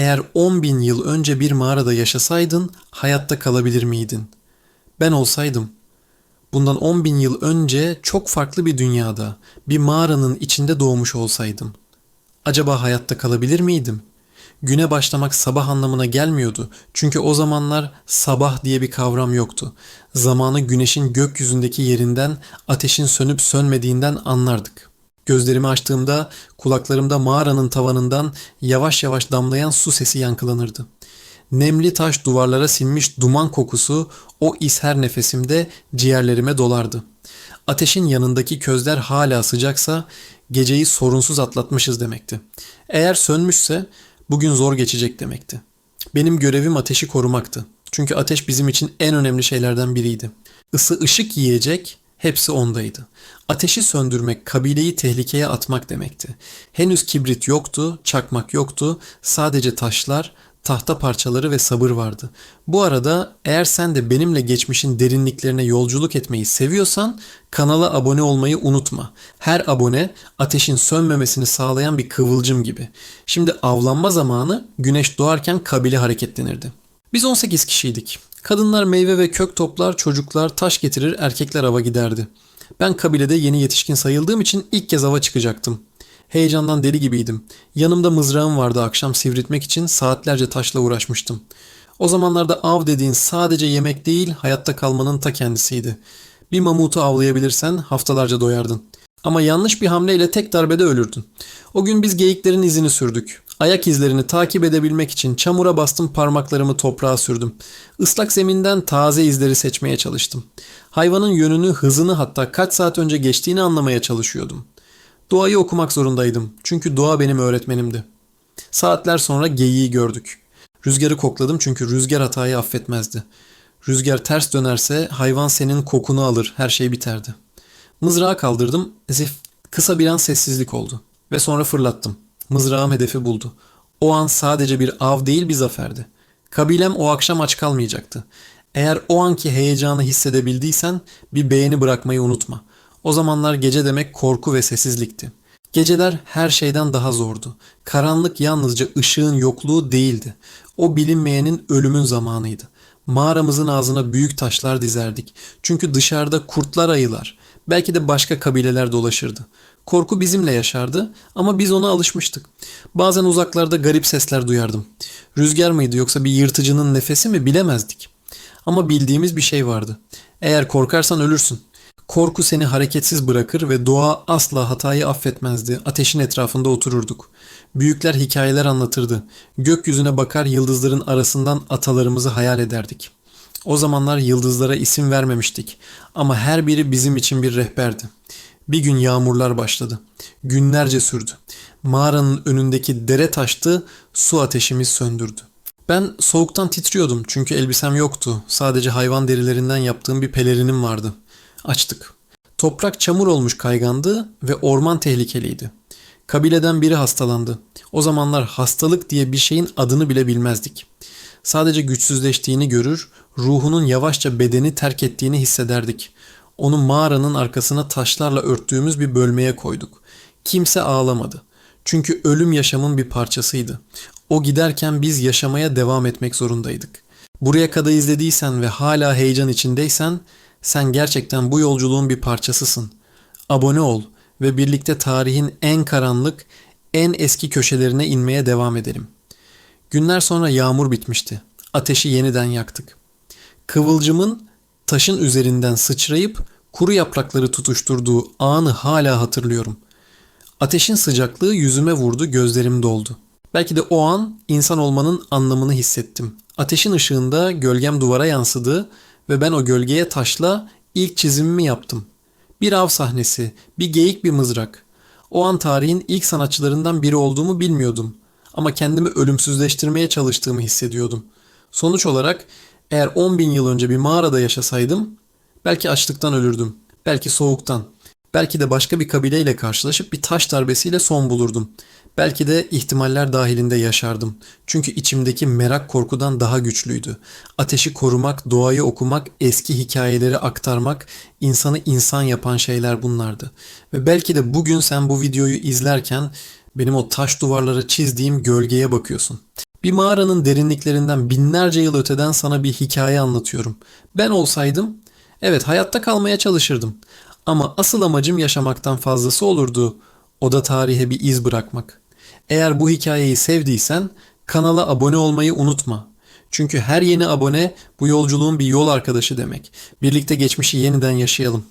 Eğer 10 bin yıl önce bir mağarada yaşasaydın hayatta kalabilir miydin? Ben olsaydım. Bundan 10 bin yıl önce çok farklı bir dünyada, bir mağaranın içinde doğmuş olsaydım. Acaba hayatta kalabilir miydim? Güne başlamak sabah anlamına gelmiyordu. Çünkü o zamanlar sabah diye bir kavram yoktu. Zamanı güneşin gökyüzündeki yerinden, ateşin sönüp sönmediğinden anlardık. Gözlerimi açtığımda kulaklarımda mağaranın tavanından yavaş yavaş damlayan su sesi yankılanırdı. Nemli taş duvarlara sinmiş duman kokusu o is her nefesimde ciğerlerime dolardı. Ateşin yanındaki közler hala sıcaksa geceyi sorunsuz atlatmışız demekti. Eğer sönmüşse bugün zor geçecek demekti. Benim görevim ateşi korumaktı. Çünkü ateş bizim için en önemli şeylerden biriydi. Isı ışık yiyecek, hepsi ondaydı. Ateşi söndürmek, kabileyi tehlikeye atmak demekti. Henüz kibrit yoktu, çakmak yoktu, sadece taşlar, tahta parçaları ve sabır vardı. Bu arada eğer sen de benimle geçmişin derinliklerine yolculuk etmeyi seviyorsan kanala abone olmayı unutma. Her abone ateşin sönmemesini sağlayan bir kıvılcım gibi. Şimdi avlanma zamanı güneş doğarken kabile hareketlenirdi. Biz 18 kişiydik. Kadınlar meyve ve kök toplar, çocuklar taş getirir, erkekler ava giderdi. Ben kabilede yeni yetişkin sayıldığım için ilk kez ava çıkacaktım. Heyecandan deli gibiydim. Yanımda mızrağım vardı akşam sivritmek için saatlerce taşla uğraşmıştım. O zamanlarda av dediğin sadece yemek değil hayatta kalmanın ta kendisiydi. Bir mamutu avlayabilirsen haftalarca doyardın. Ama yanlış bir hamleyle tek darbede ölürdün. O gün biz geyiklerin izini sürdük. Ayak izlerini takip edebilmek için çamura bastım parmaklarımı toprağa sürdüm. Islak zeminden taze izleri seçmeye çalıştım. Hayvanın yönünü, hızını hatta kaç saat önce geçtiğini anlamaya çalışıyordum. Doğayı okumak zorundaydım. Çünkü doğa benim öğretmenimdi. Saatler sonra geyiği gördük. Rüzgarı kokladım çünkü rüzgar hatayı affetmezdi. Rüzgar ters dönerse hayvan senin kokunu alır, her şey biterdi. Mızrağı kaldırdım, zif kısa bir an sessizlik oldu. Ve sonra fırlattım. Mızrağım hedefi buldu. O an sadece bir av değil bir zaferdi. Kabilem o akşam aç kalmayacaktı. Eğer o anki heyecanı hissedebildiysen bir beğeni bırakmayı unutma. O zamanlar gece demek korku ve sessizlikti. Geceler her şeyden daha zordu. Karanlık yalnızca ışığın yokluğu değildi. O bilinmeyenin ölümün zamanıydı. Mağaramızın ağzına büyük taşlar dizerdik. Çünkü dışarıda kurtlar ayılar, belki de başka kabileler dolaşırdı. Korku bizimle yaşardı ama biz ona alışmıştık. Bazen uzaklarda garip sesler duyardım. Rüzgar mıydı yoksa bir yırtıcının nefesi mi bilemezdik. Ama bildiğimiz bir şey vardı. Eğer korkarsan ölürsün. Korku seni hareketsiz bırakır ve doğa asla hatayı affetmezdi. Ateşin etrafında otururduk. Büyükler hikayeler anlatırdı. Gökyüzüne bakar yıldızların arasından atalarımızı hayal ederdik. O zamanlar yıldızlara isim vermemiştik ama her biri bizim için bir rehberdi. Bir gün yağmurlar başladı. Günlerce sürdü. Mağaranın önündeki dere taştı, su ateşimiz söndürdü. Ben soğuktan titriyordum çünkü elbisem yoktu. Sadece hayvan derilerinden yaptığım bir pelerinim vardı. Açtık. Toprak çamur olmuş kaygandı ve orman tehlikeliydi. Kabileden biri hastalandı. O zamanlar hastalık diye bir şeyin adını bile bilmezdik. Sadece güçsüzleştiğini görür, ruhunun yavaşça bedeni terk ettiğini hissederdik. Onu mağaranın arkasına taşlarla örttüğümüz bir bölmeye koyduk. Kimse ağlamadı. Çünkü ölüm yaşamın bir parçasıydı. O giderken biz yaşamaya devam etmek zorundaydık. Buraya kadar izlediysen ve hala heyecan içindeysen sen gerçekten bu yolculuğun bir parçasısın. Abone ol ve birlikte tarihin en karanlık, en eski köşelerine inmeye devam edelim. Günler sonra yağmur bitmişti. Ateşi yeniden yaktık. Kıvılcımın taşın üzerinden sıçrayıp kuru yaprakları tutuşturduğu anı hala hatırlıyorum. Ateşin sıcaklığı yüzüme vurdu, gözlerim doldu. Belki de o an insan olmanın anlamını hissettim. Ateşin ışığında gölgem duvara yansıdı ve ben o gölgeye taşla ilk çizimimi yaptım. Bir av sahnesi, bir geyik bir mızrak. O an tarihin ilk sanatçılarından biri olduğumu bilmiyordum. Ama kendimi ölümsüzleştirmeye çalıştığımı hissediyordum. Sonuç olarak eğer 10 bin yıl önce bir mağarada yaşasaydım belki açlıktan ölürdüm. Belki soğuktan. Belki de başka bir kabileyle karşılaşıp bir taş darbesiyle son bulurdum. Belki de ihtimaller dahilinde yaşardım. Çünkü içimdeki merak korkudan daha güçlüydü. Ateşi korumak, doğayı okumak, eski hikayeleri aktarmak, insanı insan yapan şeyler bunlardı. Ve belki de bugün sen bu videoyu izlerken benim o taş duvarlara çizdiğim gölgeye bakıyorsun. Bir mağaranın derinliklerinden binlerce yıl öteden sana bir hikaye anlatıyorum. Ben olsaydım, evet hayatta kalmaya çalışırdım. Ama asıl amacım yaşamaktan fazlası olurdu. O da tarihe bir iz bırakmak. Eğer bu hikayeyi sevdiysen kanala abone olmayı unutma. Çünkü her yeni abone bu yolculuğun bir yol arkadaşı demek. Birlikte geçmişi yeniden yaşayalım.